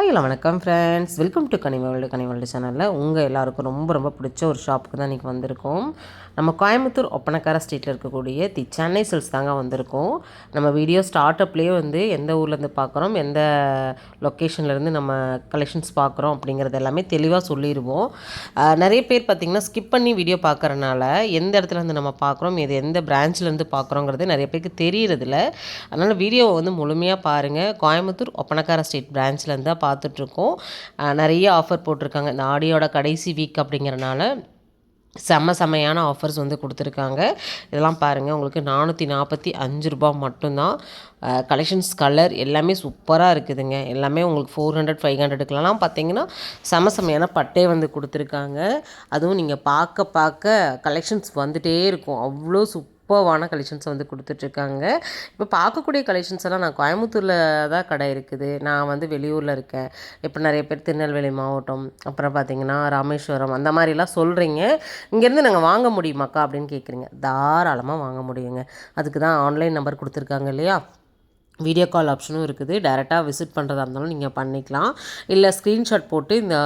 Hello வணக்கம் friends welcome to கனிவல்டு கனிவல்டு சேனலில் உங்கள் எல்லாருக்கும் ரொம்ப ரொம்ப பிடிச்ச ஒரு ஷாப்புக்கு தான் இன்றைக்கி வந்திருக்கோம். நம்ம கோயம்புத்தூர் ஒப்பனக்கார ஸ்ட்ரீட்டில் இருக்கக்கூடிய தி சென்னை சில்ஸ் தாங்க வந்திருக்கோம். நம்ம வீடியோ ஸ்டார்ட் அப்லேயே வந்து எந்த ஊர்லேருந்து பார்க்குறோம் எந்த லொக்கேஷன்லேருந்து நம்ம கலெக்ஷன்ஸ் பார்க்குறோம் அப்படிங்கிறது எல்லாமே தெளிவாக சொல்லிடுவோம் நிறைய பேர் பார்த்திங்கன்னா ஸ்கிப் பண்ணி வீடியோ பார்க்குறனால எந்த இடத்துல இருந்து நம்ம பார்க்குறோம் இது எந்த பிரான்ச்லேருந்து பார்க்குறோங்கிறது நிறைய பேருக்கு தெரியறதில்ல. அதனால் வீடியோவை வந்து முழுமையாக பாருங்கள் கோயம்புத்தூர் ஒப்பனக்கார ஸ்ட்ரீட் பிரான்ச்லேருந்து தான் பார்த்துட்ருக்கோம். நிறைய ஆஃபர் போட்டிருக்காங்க. இந்த ஆடியோட கடைசி வீக் அப்படிங்கிறனால செம்ம செம்மையான ஆஃபர்ஸ் வந்து கொடுத்துருக்காங்க. இதெல்லாம் பாருங்கள் உங்களுக்கு நானூற்றி நாற்பத்தி அஞ்சு ரூபா மட்டும்தான். கலெக்ஷன்ஸ் கலர் எல்லாமே சூப்பராக இருக்குதுங்க. எல்லாமே உங்களுக்கு ஃபோர் ஹண்ட்ரட் ஃபைவ் ஹண்ட்ரடுக்கெலாம் பார்த்தீங்கன்னா செம செம்மையான பட்டே வந்து கொடுத்துருக்காங்க. அதுவும் நீங்கள் பார்க்க பார்க்க கலெக்ஷன்ஸ் வந்துகிட்டே இருக்கும். அவ்வளோ சூப்பர்வான கலெக்ஷன்ஸ் வந்து கொடுத்துட்ருக்காங்க. இப்போ பார்க்கக்கூடிய கலெக்ஷன்ஸ் எல்லாம் நான் கோயம்புத்தூரில் தான் கடை இருக்குது. நான் வந்து வெளியூரில் இருக்கேன். இப்போ நிறைய பேர் திருநெல்வேலி மாவட்டம் அப்புறம் பார்த்தீங்கன்னா ராமேஸ்வரம் அந்த மாதிரிலாம் சொல்கிறீங்க இங்கேருந்து நாங்கள் வாங்க முடியுமாக்கா அப்படின்னு கேட்குறீங்க தாராளமாக வாங்க முடியுங்க. அதுக்கு தான் ஆன்லைன் நம்பர் கொடுத்துருக்காங்க இல்லையா? வீடியோ கால் ஆப்ஷனும் இருக்குது. டேரெக்டாக விசிட் பண்ணுறதா இருந்தாலும் நீங்கள் பண்ணிக்கலாம். இல்லை ஸ்க்ரீன்ஷாட் போட்டு இந்த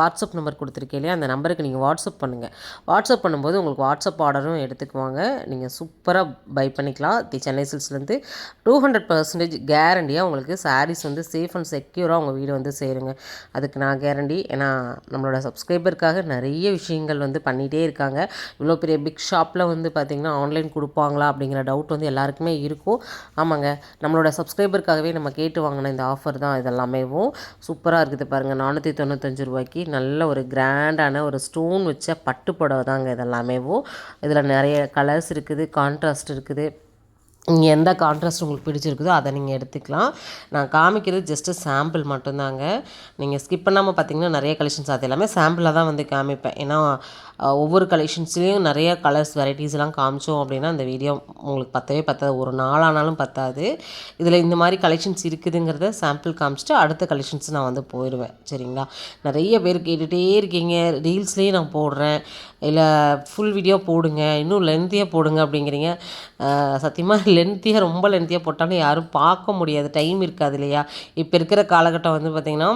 வாட்ஸ்அப் நம்பர் கொடுத்துருக்கேன் இல்லையா? அந்த நம்பருக்கு நீங்கள் வாட்ஸ்அப் பண்ணுங்கள் வாட்ஸ்அப் பண்ணும்போது உங்களுக்கு வாட்ஸ்அப் ஆர்டரும் எடுத்துக்குவாங்க. நீங்கள் சூப்பராக பை பண்ணிக்கலாம். தி சென்னை சில்ஸ்லேருந்து டூ ஹண்ட்ரட் பர்சன்டேஜ் கேரண்டியாக உங்களுக்கு சாரீஸ் வந்து சேஃப் அண்ட் செக்யூராக உங்கள் வீடு வந்து சேருங்க. அதுக்கு நான் கேரண்டி ஏன்னா நம்மளோட சப்ஸ்கிரைபருக்காக நிறைய விஷயங்கள் வந்து பண்ணிகிட்டே இருக்காங்க. இவ்வளோ பெரிய பிக் ஷாப்பில் வந்து பார்த்திங்கன்னா ஆன்லைன் கொடுப்பாங்களா அப்படிங்கிற டவுட் வந்து எல்லாருக்குமே இருக்கும். ஆமாங்க. நம்மளோட சப்ஸ்கிரைபருக்காகவே நம்ம கேட்டு வாங்கின இந்த ஆஃபர் தான் இதெல்லாமேவும் சூப்பராக இருக்குது பாருங்கள் நானூற்றி தொண்ணூத்தஞ்சு ரூபாய்க்கு நல்ல ஒரு கிராண்டான ஒரு ஸ்டோன் வச்ச பட்டு புடவை தாங்க இதெல்லாமேவும் இதில் நிறைய கலர்ஸ் இருக்குது கான்ட்ராஸ்ட் இருக்குது. நீங்கள் எந்த கான்ட்ராஸ்ட் உங்களுக்கு பிடிச்சிருக்குதோ அதை நீங்கள் எடுத்துக்கலாம். நான் காமிக்கிறது ஜஸ்ட்டு சாம்பிள் மட்டும்தாங்க. நீங்கள் ஸ்கிப் பண்ணாமல் பார்த்தீங்கன்னா நிறைய கலெக்ஷன்ஸ் அது எல்லாமே சாம்பிளாக தான் வந்து காமிப்பேன். ஏன்னா ஒவ்வொரு கலெக்ஷன்ஸ்லேயும் நிறைய கலர்ஸ் வெரைட்டிஸ்லாம் காமிச்சோம் அப்படின்னா அந்த வீடியோ உங்களுக்கு பத்தவே பத்தாது. ஒரு நாளானாலும் பத்தாது. இதில் இந்த மாதிரி கலெக்ஷன்ஸ் இருக்குதுங்கிறத சாம்பிள் காமிச்சிட்டு அடுத்த கலெக்ஷன்ஸ் நான் வந்து போயிடுவேன். சரிங்களா? நிறைய பேர் கேட்டுகிட்டே இருக்கீங்க. ரீல்ஸ்லேயும் நான் போடுறேன். இல்லை ஃபுல் வீடியோ போடுங்க இன்னும் லென்த்தியாக போடுங்க அப்படிங்கிறீங்க. சத்தியமாக லென்த்தியாக ரொம்ப லென்த்தியாக போட்டாலும் யாரும் பார்க்க முடியாது. டைம் இருக்காது இல்லையா? இப்போ இருக்கிற காலகட்டம் வந்து பார்த்திங்கன்னா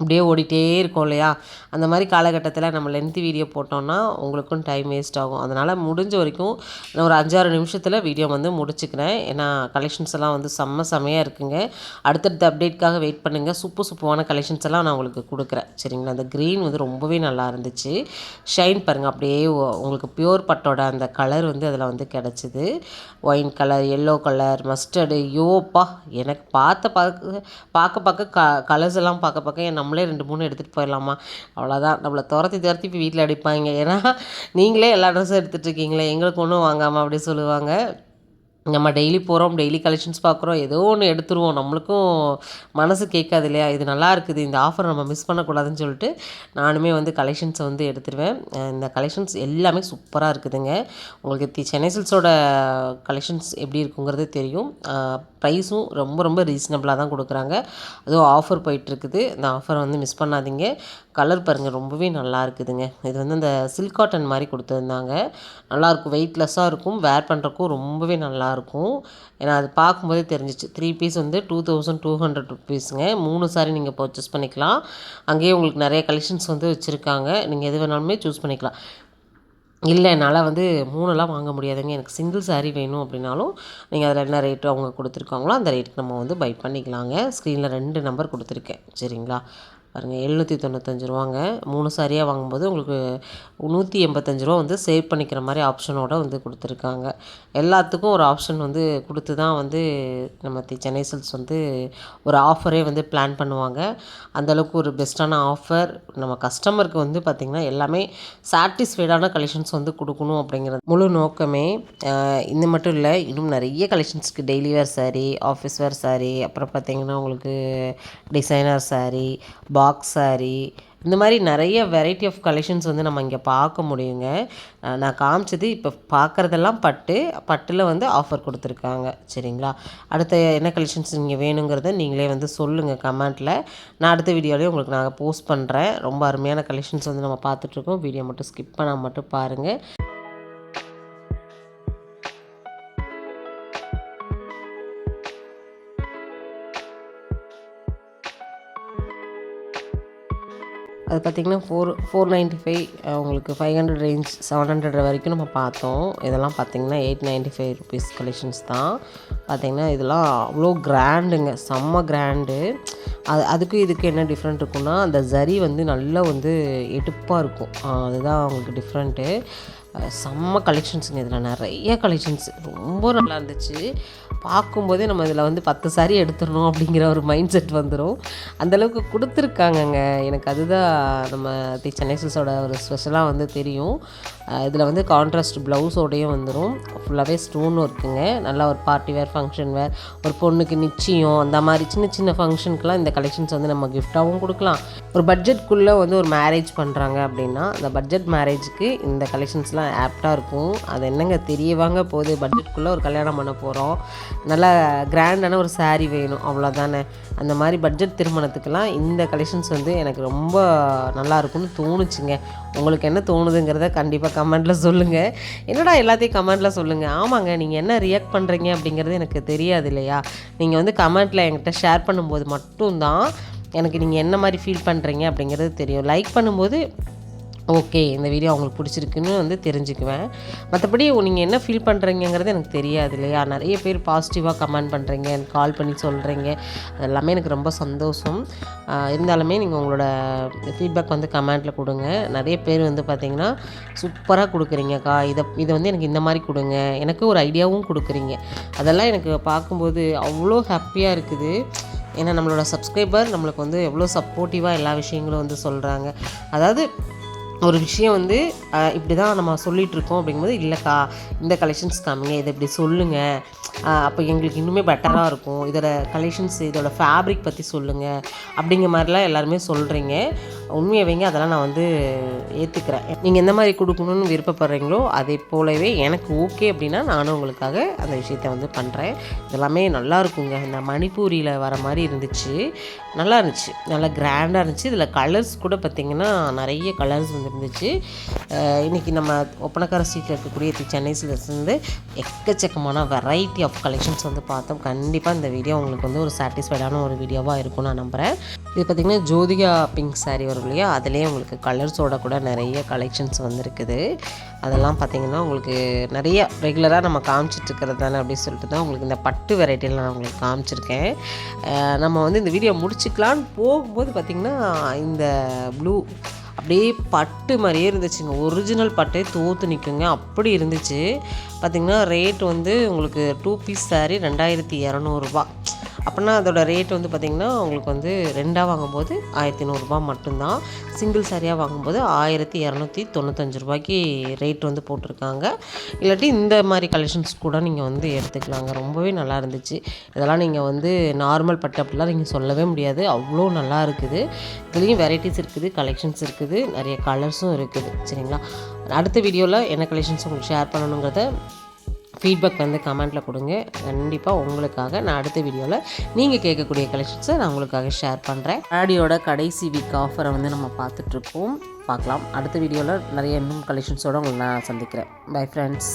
அப்படியே ஓடிட்டே இருக்கும் இல்லையா? அந்த மாதிரி காலகட்டத்தில் நம்ம லென்த்து வீடியோ போட்டோம்னா உங்களுக்கும் டைம் வேஸ்ட் ஆகும். அதனால் முடிஞ்ச வரைக்கும் நான் ஒரு அஞ்சாறு நிமிஷத்தில் வீடியோ வந்து முடிச்சுக்கிறேன். ஏன்னா கலெக்ஷன்ஸ் எல்லாம் வந்து செம்ம செம்மையாக இருக்குங்க. அடுத்தடுத்த அப்டேட்காக வெயிட் பண்ணுங்கள் சுப்பு சூப்பரான கலெக்ஷன்ஸ் எல்லாம் நான் உங்களுக்கு கொடுக்குறேன். சரிங்களா? அந்த க்ரீன் வந்து ரொம்பவே நல்லா இருந்துச்சு. ஷைன் பாருங்கள் அப்படியே உங்களுக்கு பியூர் பட்டோட அந்த கலர் வந்து அதில் வந்து கிடச்சிது. Wine colour yellow colour mustard யோப்பா எனக்கு பார்த்த பார்க்க பார்க்க பார்க்க க கலர்ஸ் எல்லாம் பார்க்க பார்க்க என் நம்மளே ரெண்டு மூணு எடுத்துகிட்டு போயிடலாமா? அவ்வளோதான் நம்மளை துரத்தி துரத்தி இப்போ வீட்டில் அடிப்பாங்க. ஏன்னா நீங்களே எல்லா ட்ரெஸ்ஸும் எடுத்துகிட்டு இருக்கீங்களே. எங்களுக்கு ஒன்றும் வாங்காமல் அப்படி சொல்லுவாங்க. நம்ம டெய்லி போகிறோம் டெய்லி கலெக்ஷன்ஸ் பார்க்குறோம் ஏதோ ஒன்று எடுத்துருவோம். நம்மளுக்கும் மனசு கேட்காது இல்லையா? இது நல்லா இருக்குது இந்த ஆஃபர் நம்ம மிஸ் பண்ணக்கூடாதுன்னு சொல்லிட்டு நானுமே வந்து கலெக்ஷன்ஸை வந்து எடுத்துருவேன். இந்த கலெக்ஷன்ஸ் எல்லாமே சூப்பராக இருக்குதுங்க. உங்களுக்கு தி சென்னை சில்ஸோட கலெக்ஷன்ஸ் எப்படி இருக்குங்கிறது தெரியும். ப்ரைஸும் ரொம்ப ரொம்ப ரீசனபிளாக தான் கொடுக்குறாங்க. அதுவும் ஆஃபர் போயிட்டுருக்குது. இந்த ஆஃபரை வந்து மிஸ் பண்ணாதீங்க. கலர் பாருங்கள் ரொம்பவே நல்லா இருக்குதுங்க. இது வந்து இந்த சில்க் காட்டன் மாதிரி கொடுத்துருந்தாங்க. நல்லாயிருக்கும் வெயிட்லெஸ்ஸாக இருக்கும் வேர் பண்ணுறக்கும் ரொம்பவே நல்லாயிருக்கும் ஏன்னா அது பார்க்கும்போதே தெரிஞ்சிச்சு. த்ரீ பீஸ் வந்து டூ தௌசண்ட் டூ ஹண்ட்ரட் ருபீஸுங்க மூணு சாரி நீங்கள் பர்ச்சேஸ் பண்ணிக்கலாம். அங்கேயே உங்களுக்கு நிறைய கலெக்ஷன்ஸ் வந்து வச்சுருக்காங்க. நீங்கள் எது வேணாலுமே சூஸ் பண்ணிக்கலாம். இல்லை என்னால் வந்து மூணுலாம் வாங்க முடியாதுங்க. எனக்கு சிங்கிள் saree வேணும் அப்படின்னாலும் நீங்கள் அதில் என்ன ரேட்டு அவங்க கொடுத்துருக்காங்களோ அந்த ரேட்டுக்கு நம்ம வந்து பை பண்ணிக்கலாங்க. ஸ்க்ரீனில் ரெண்டு நம்பர் கொடுத்துருக்கேன். சரிங்களா? பாருங்கள் எழுநூற்றி தொண்ணூத்தஞ்சு ரூபாங்க. மூணு சாரியாக வாங்கும்போது உங்களுக்கு நூற்றி எண்பத்தஞ்சு ரூபா வந்து சேவ் பண்ணிக்கிற மாதிரி ஆப்ஷனோட வந்து கொடுத்துருக்காங்க. எல்லாத்துக்கும் ஒரு ஆப்ஷன் வந்து கொடுத்து தான் வந்து நம்ம தி சென்னை சில்ஸ் வந்து ஒரு ஆஃபரே வந்து பிளான் பண்ணுவாங்க. அந்தளவுக்கு ஒரு பெஸ்ட்டான ஆஃபர் நம்ம கஸ்டமருக்கு வந்து பார்த்திங்கன்னா எல்லாமே சாட்டிஸ்ஃபைடான கலெக்ஷன்ஸ் வந்து கொடுக்கணும் அப்படிங்கிறது முழு நோக்கமே. ஆஹ் இது மட்டும் இல்லை இன்னும் நிறைய கலெக்ஷன்ஸ்க்கு daily wear sari office wear sari அப்புறம் பார்த்திங்கன்னா உங்களுக்கு டிசைனர் சாரீ பாக்ஸ் saree இந்த மாதிரி நிறைய வெரைட்டி ஆஃப் கலெக்ஷன்ஸ் வந்து நம்ம இங்கே பார்க்க முடியுங்க. நான் காமிச்சது இப்போ பார்க்குறதெல்லாம் பட்டு பட்டில் வந்து ஆஃபர் கொடுத்துருக்காங்க. சரிங்களா? அடுத்த என்ன கலெக்ஷன்ஸ் நீங்கள் வேணுங்கிறத நீங்களே வந்து சொல்லுங்கள் கமெண்ட்டில் நான் அடுத்த வீடியோலேயே உங்களுக்கு நான் போஸ்ட் பண்ணுறேன் ரொம்ப அருமையான கலெக்ஷன்ஸ் வந்து நம்ம பார்த்துட்ருக்கோம் வீடியோ மட்டும் ஸ்கிப் பண்ணால் மட்டும் பாருங்கள் அது பார்த்திங்கன்னா ஃபோர் ஃபோர் நைன்ட்டி ஃபைவ் உங்களுக்கு five hundred range seven hundred வரைக்கும் நம்ம பார்த்தோம். இதெல்லாம் பார்த்திங்கன்னா eight ninety five rupees collections தான். பார்த்திங்கன்னா இதெல்லாம் அவ்வளோ கிராண்டுங்க செம்ம கிராண்டு அது அதுக்கும் இதுக்கு என்ன டிஃப்ரெண்ட் இருக்குன்னா அந்த ஜரி வந்து நல்லா வந்து எடுப்பாக இருக்கும். அதுதான் அவங்களுக்கு டிஃப்ரெண்ட்டு செம்ம கலெக்ஷன்ஸுங்க இதில். நிறைய கலெக்ஷன்ஸ் ரொம்ப நல்லா இருந்துச்சு. பார்க்கும்போதே நம்ம இதில் வந்து பத்து சாரி எடுத்துடணும் அப்படிங்கிற ஒரு மைண்ட் செட் வந்துடும் அந்தளவுக்கு கொடுத்துருக்காங்கங்க. எனக்கு அதுதான் நம்ம தி சென்னை சில்ஸோட ஒரு ஸ்பெஷலாக வந்து தெரியும். இதில் வந்து கான்ட்ராஸ்ட் ப்ளவுஸோடையும் வந்துடும் ஃபுல்லாகவே ஸ்டோன் ஒர்க்குங்க நல்லா ஒரு பார்ட்டி வேர் ஃபங்க்ஷன் வேர் ஒரு பொண்ணுக்கு நிச்சயம். அந்த மாதிரி சின்ன சின்ன ஃபங்க்ஷனுக்குலாம் இந்த கலெக்ஷன்ஸ் வந்து நம்ம கிஃப்டாகவும் கொடுக்கலாம். ஒரு பட்ஜெட்குள்ளே வந்து ஒரு மேரேஜ் பண்ணுறாங்க அப்படின்னா அந்த பட்ஜெட் மேரேஜுக்கு இந்த கலெக்ஷன்ஸ்லாம் ஆப்டாக இருக்கும். அது என்னங்க தெரியவாங்க போகுது? பட்ஜெட்குள்ளே ஒரு கல்யாணம் பண்ண போகிறோம் நல்லா கிராண்டான ஒரு சாரீ வேணும். அவ்வளோதானே அந்த மாதிரி பட்ஜெட் திருமணத்துக்கெலாம் இந்த கலெக்ஷன்ஸ் வந்து எனக்கு ரொம்ப நல்லா இருக்கும்னு தோணுச்சுங்க. உங்களுக்கு என்ன தோணுதுங்கிறத கண்டிப்பாக கமெண்ட்டில் சொல்லுங்கள் என்னடா எல்லாத்தையும் கமெண்ட்டில் சொல்லுங்கள் ஆமாங்க நீங்கள் என்ன ரியாக்ட் பண்ணுறீங்க அப்படிங்கிறது எனக்கு தெரியாது இல்லையா? நீங்கள் வந்து கமெண்ட்டில் என்கிட்ட ஷேர் பண்ணும்போது மட்டும்தான் எனக்கு நீங்கள் என்ன மாதிரி ஃபீல் பண்ணுறீங்க அப்படிங்கிறது தெரியும். லைக் பண்ணும்போது ஓகே இந்த வீடியோ அவங்களுக்கு பிடிச்சிருக்குன்னு வந்து தெரிஞ்சுக்குவேன். மற்றபடி நீங்கள் என்ன ஃபீல் பண்ணுறீங்கிறது எனக்கு தெரியாது இல்லையா? நிறைய பேர் பாசிட்டிவாக கமெண்ட் பண்ணுறீங்க எனக்கு கால் பண்ணி சொல்கிறீங்க அதெல்லாமே எனக்கு ரொம்ப சந்தோஷம். இருந்தாலுமே நீங்கள் உங்களோட ஃபீட்பேக் வந்து கமெண்ட்டில் கொடுங்க. நிறைய பேர் வந்து பார்த்திங்கன்னா சூப்பராக கொடுக்குறீங்கக்கா இதை இதை வந்து எனக்கு இந்த மாதிரி கொடுங்க. எனக்கு ஒரு ஐடியாவும் கொடுக்குறீங்க. அதெல்லாம் எனக்கு பார்க்கும்போது அவ்வளோ ஹாப்பியாக இருக்குது. ஏன்னா நம்மளோட சப்ஸ்கிரைபர் நம்மளுக்கு வந்து எவ்வளோ சப்போர்ட்டிவாக எல்லா விஷயங்களும் வந்து சொல்கிறாங்க அதாவது ஒரு விஷயம் வந்து இப்படி தான் நம்ம சொல்லிட்டு இருக்கோம் அப்படிங்கும்போது இல்லைக்கா இந்த கலெக்ஷன்ஸ் காமிங்க இதை இப்படி சொல்லுங்கள் அப்போ எங்களுக்கு இன்னுமே பெட்டராக இருக்கும். இதோட கலெக்ஷன்ஸ் இதோட ஃபேப்ரிக் பற்றி சொல்லுங்கள் அப்படிங்கிற மாதிரிலாம் எல்லாருமே சொல்கிறீங்க உண்மையை வைங்க அதெல்லாம் நான் வந்து ஏற்றுக்கிறேன் நீங்கள் எந்த மாதிரி கொடுக்கணும்னு விருப்பப்படுறீங்களோ அதே போலவே எனக்கு ஓகே அப்படின்னா நானும் உங்களுக்காக அந்த விஷயத்தை வந்து பண்ணுறேன் இதெல்லாமே நல்லா இருக்குங்க. இந்த மணிப்பூரியில் வர மாதிரி இருந்துச்சு. நல்லா இருந்துச்சு. நல்லா கிராண்டாக இருந்துச்சு. இதில் கலர்ஸ் கூட பார்த்திங்கன்னா நிறைய கலர்ஸ் வந்து இருந்துச்சு இன்றைக்கி நம்ம ஒப்பனக்கார ஸ்ட்ரீட்டில் இருக்கக்கூடிய தி சென்னை சில்க்ஸ் எக்கச்சக்கமான வெரைட்டி ஆஃப் கலெக்ஷன்ஸ் வந்து பார்த்தோம். கண்டிப்பாக இந்த வீடியோ உங்களுக்கு வந்து ஒரு சாட்டிஸ்ஃபைடான ஒரு வீடியோவாக இருக்கும் நான் நம்புகிறேன் இது பார்த்திங்கன்னா ஜோதிகா பிங்க் சாரி வரும். இல்லையா? அதுலேயே உங்களுக்கு கலர்ஸோட கூட நிறைய கலெக்ஷன்ஸ் வந்துருக்குது. அதெல்லாம் பார்த்திங்கன்னா உங்களுக்கு நிறைய ரெகுலராக நம்ம காமிச்சிட்டு இருக்கிறது தானே அப்படின்னு சொல்லிட்டு தான் உங்களுக்கு இந்த பட்டு வெரைட்டியில் நான் உங்களுக்கு காமிச்சிருக்கேன். நம்ம வந்து இந்த வீடியோ முடிச்சுக்கலான்னு போகும்போது பார்த்திங்கன்னா இந்த ப்ளூ அப்படியே பட்டு மாதிரியே இருந்துச்சுங்க. ஒரிஜினல் பட்டே தோற்று நிற்குங்க அப்படி இருந்துச்சு. பார்த்திங்கன்னா ரேட் வந்து உங்களுக்கு டூ பீஸ் சாரீ ரெண்டாயிரத்தி இரநூறுபா. அப்படின்னா அதோட ரேட் வந்து பார்த்திங்கன்னா உங்களுக்கு வந்து ரெண்டாக வாங்கும்போது ஆயிரத்தி நூறுரூபா மட்டும்தான். சிங்கிள் சாரியாக வாங்கும்போது ஆயிரத்தி இரநூத்தி தொண்ணூத்தஞ்சு ரூபாய்க்கு ரேட் வந்து போட்டிருக்காங்க. இல்லாட்டி இந்த மாதிரி கலெக்ஷன்ஸ் கூட நீங்கள் வந்து எடுத்துக்கலாங்க. ரொம்பவே நல்லா இருந்துச்சு. இதெல்லாம் நீங்கள் வந்து நார்மல் பட்டு அப்படிலாம் நீங்கள் சொல்லவே முடியாது. அவ்வளோ நல்லா இருக்குது. இதுலேயும் வெரைட்டிஸ் இருக்குது கலெக்ஷன்ஸ் இருக்குது நிறைய கலர்ஸும் இருக்குது. சரிங்களா? அடுத்த வீடியோவில் என்ன கலெக்ஷன்ஸ் உங்களுக்கு ஷேர் பண்ணணுங்கிறத ஃபீட்பேக் வந்து கமெண்ட்டில் கொடுங்க. கண்டிப்பாக உங்களுக்காக நான் அடுத்த வீடியோவில் நீங்கள் கேட்கக்கூடிய கலெக்ஷன்ஸை நான் உங்களுக்காக ஷேர் பண்ணுறேன் ஆடியோட கடைசி வீக் ஆஃபரை வந்து நம்ம பார்த்துட்ருக்கோம் பார்க்கலாம். அடுத்த வீடியோவில் நிறைய இன்னும் கலெக்ஷன்ஸோடு உங்களை நான் சந்திக்கிறேன். Bye friends